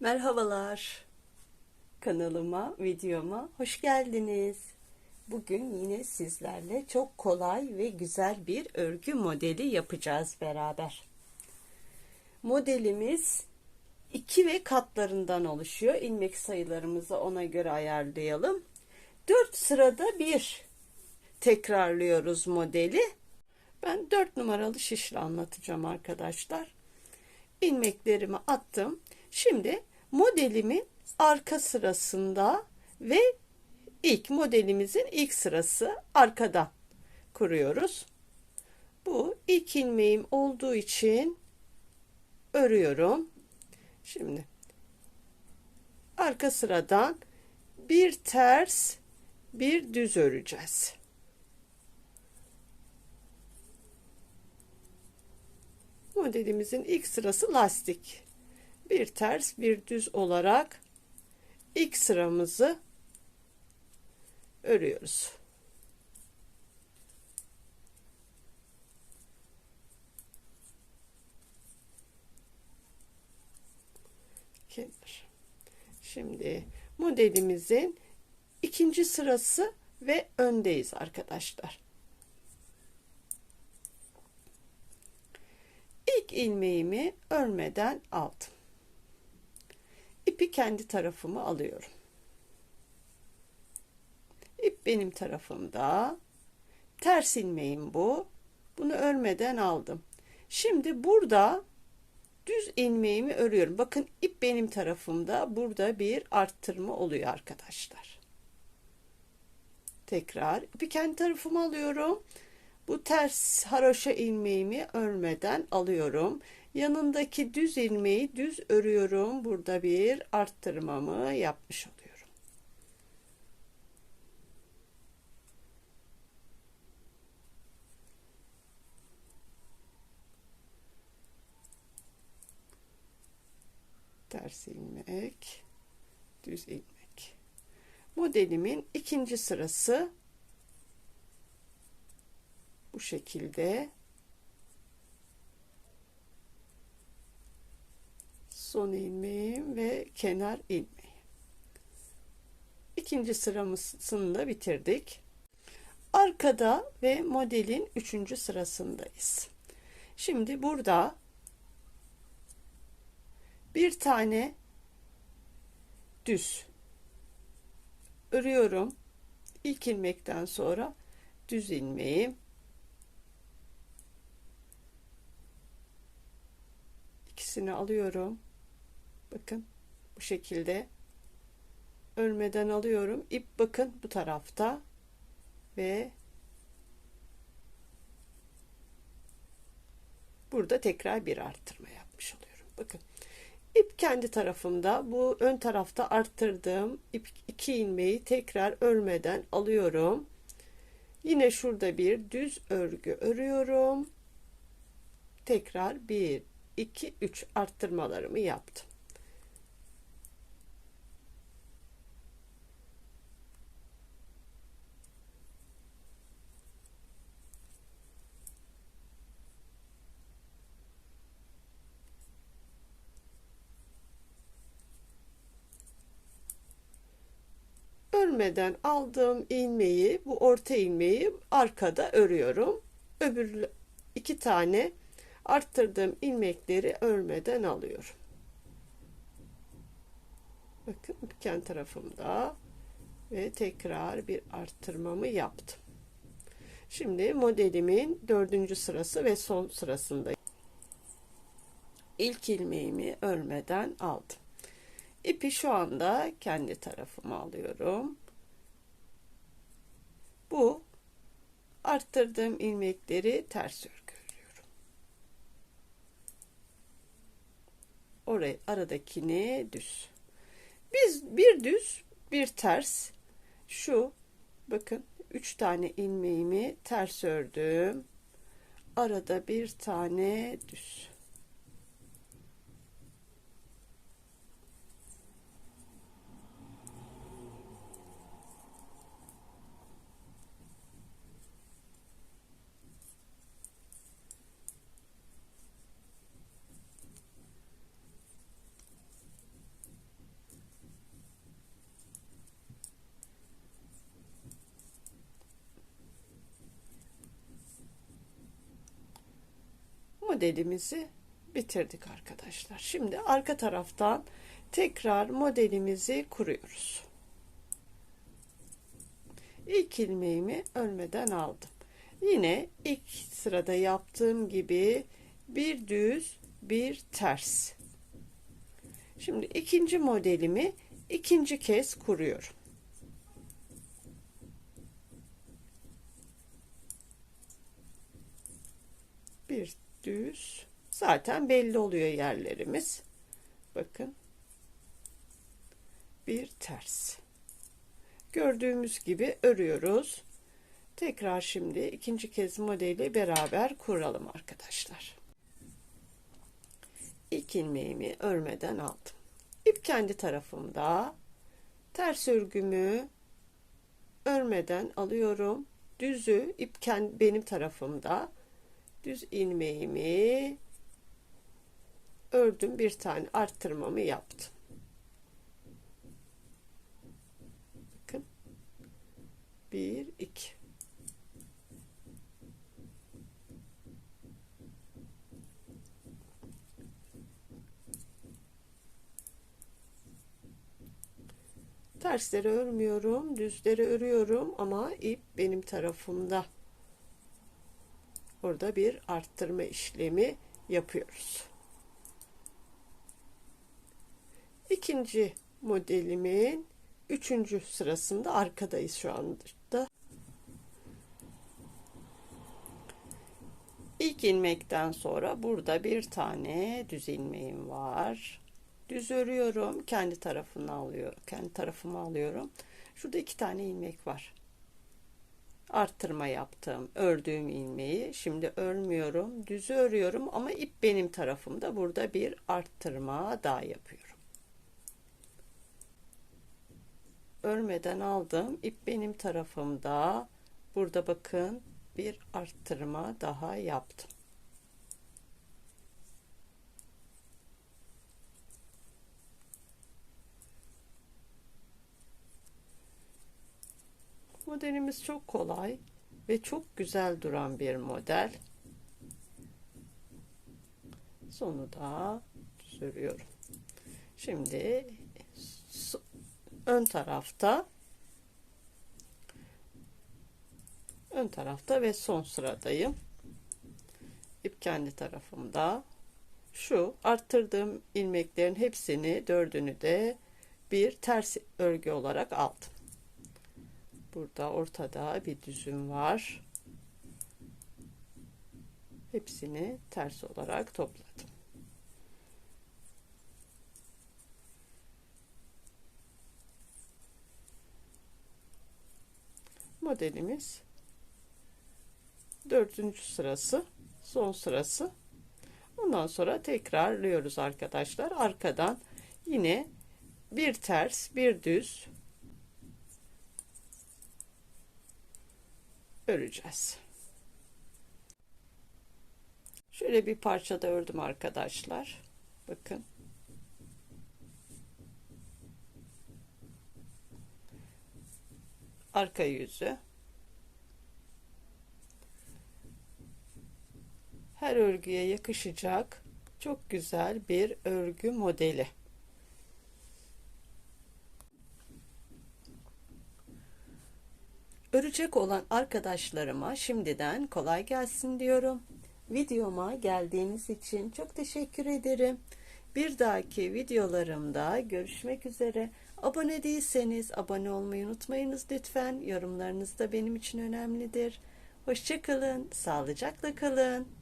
Merhabalar. Kanalıma, videoma hoş geldiniz. Bugün yine sizlerle çok kolay ve güzel bir örgü modeli yapacağız beraber. Modelimiz iki ve katlarından oluşuyor. İlmek sayılarımızı ona göre ayarlayalım. 4 sırada bir tekrarlıyoruz modeli. Ben 4 numaralı şişle anlatacağım arkadaşlar. İlmeklerimi attım. Şimdi modelimin arka sırasında ve ilk modelimizin ilk sırası arkadan kuruyoruz. Bu ilk ilmeğim olduğu için örüyorum. Şimdi arka sıradan bir ters bir düz öreceğiz. Modelimizin ilk sırası lastik bir ters bir düz olarak ilk sıramızı örüyoruz. Şimdi modelimizin ikinci sırası ve öndeyiz arkadaşlar. İlk ilmeğimi örmeden aldım ipi kendi tarafımı alıyorum. İp benim tarafımda. Ters ilmeğim bu. Bunu örmeden aldım. Şimdi burada düz ilmeğimi örüyorum. Bakın ip benim tarafımda. Burada bir arttırma oluyor arkadaşlar. Tekrar ipi kendi tarafıma alıyorum. Bu ters haroşa ilmeğimi örmeden alıyorum. Yanındaki düz ilmeği düz örüyorum. Burada bir arttırmamı yapmış oluyorum. Ters ilmek, düz ilmek. Modelimin ikinci sırası bu şekilde son ilmeğim ve kenar ilmeği. İkinci sıramızını da bitirdik. Arkada ve modelin üçüncü sırasındayız. Şimdi burada bir tane düz örüyorum. İlk ilmekten sonra düz ilmeği ikisini alıyorum Bakın bu şekilde örmeden alıyorum. İp bakın bu tarafta ve burada tekrar bir arttırma yapmış oluyorum. Bakın ip kendi tarafımda bu ön tarafta arttırdığım ip iki ilmeği tekrar örmeden alıyorum. Yine şurada bir düz örgü örüyorum. Tekrar 1 2 3 arttırmalarımı yaptım. Örmeden aldığım ilmeği bu orta ilmeği arkada örüyorum. Öbür iki tane arttırdığım ilmekleri örmeden alıyorum. Bakın kendi tarafımda ve tekrar bir arttırmamı yaptım. Şimdi modelimin dördüncü sırası ve son sırasındayım. İlk ilmeğimi örmeden aldım. İpi şu anda kendi tarafıma alıyorum. Bu arttırdığım ilmekleri ters örgü örüyorum. Orayı aradakini düz. Biz bir düz, bir ters. Şu bakın üç tane ilmeğimi ters ördüm. Arada bir tane düz. Modelimizi bitirdik arkadaşlar. Şimdi arka taraftan tekrar modelimizi kuruyoruz. İlk ilmeğimi ölmeden aldım. Yine ilk sırada yaptığım gibi bir düz bir ters. Şimdi ikinci modelimi ikinci kez kuruyorum. Bir düz zaten belli oluyor yerlerimiz. Bakın. Bir ters. Gördüğümüz gibi örüyoruz. Tekrar şimdi ikinci kez modeli beraber kuralım arkadaşlar. İlk ilmeğimi örmeden aldım. İp kendi tarafımda. Ters örgümü örmeden alıyorum. Düzü ip kendi, benim tarafımda. Düz ilmeğimi ördüm. Bir tane arttırmamı yaptım. Bakın. Bir, iki. Tersleri örmüyorum, düzleri örüyorum ama ip benim tarafımda. Burada bir arttırma işlemi yapıyoruz. İkinci modelimin üçüncü sırasında arkadayız şu anda. İlk ilmekten sonra burada bir tane düz ilmeğim var düz örüyorum kendi tarafını alıyor kendi tarafımı alıyorum şurada iki tane ilmek var arttırma yaptım. Ördüğüm ilmeği. Şimdi örmüyorum. Düz örüyorum ama ip benim tarafımda. Burada bir arttırma daha yapıyorum. Örmeden aldım. İp benim tarafımda. Burada bakın bir arttırma daha yaptım Modelimiz çok kolay ve çok güzel duran bir model. Sonu da sürüyorum. Şimdi ön tarafta ön tarafta ve son sıradayım. İp kendi tarafımda. Şu arttırdığım ilmeklerin hepsini dördünü de bir ters örgü olarak aldım. Burada ortada bir düzüm var. Hepsini ters olarak topladım. Modelimiz dördüncü sırası, son sırası. Ondan sonra tekrarlıyoruz arkadaşlar. Arkadan yine bir ters, bir düz öreceğiz. Şöyle bir parçada ördüm arkadaşlar. Bakın. Arka yüzü. Her örgüye yakışacak çok güzel bir örgü modeli. Örecek olan arkadaşlarıma şimdiden kolay gelsin diyorum. Videoma geldiğiniz için çok teşekkür ederim. Bir dahaki videolarımda görüşmek üzere. Abone değilseniz abone olmayı unutmayınız lütfen. Yorumlarınız da benim için önemlidir. Hoşçakalın, sağlıcakla kalın.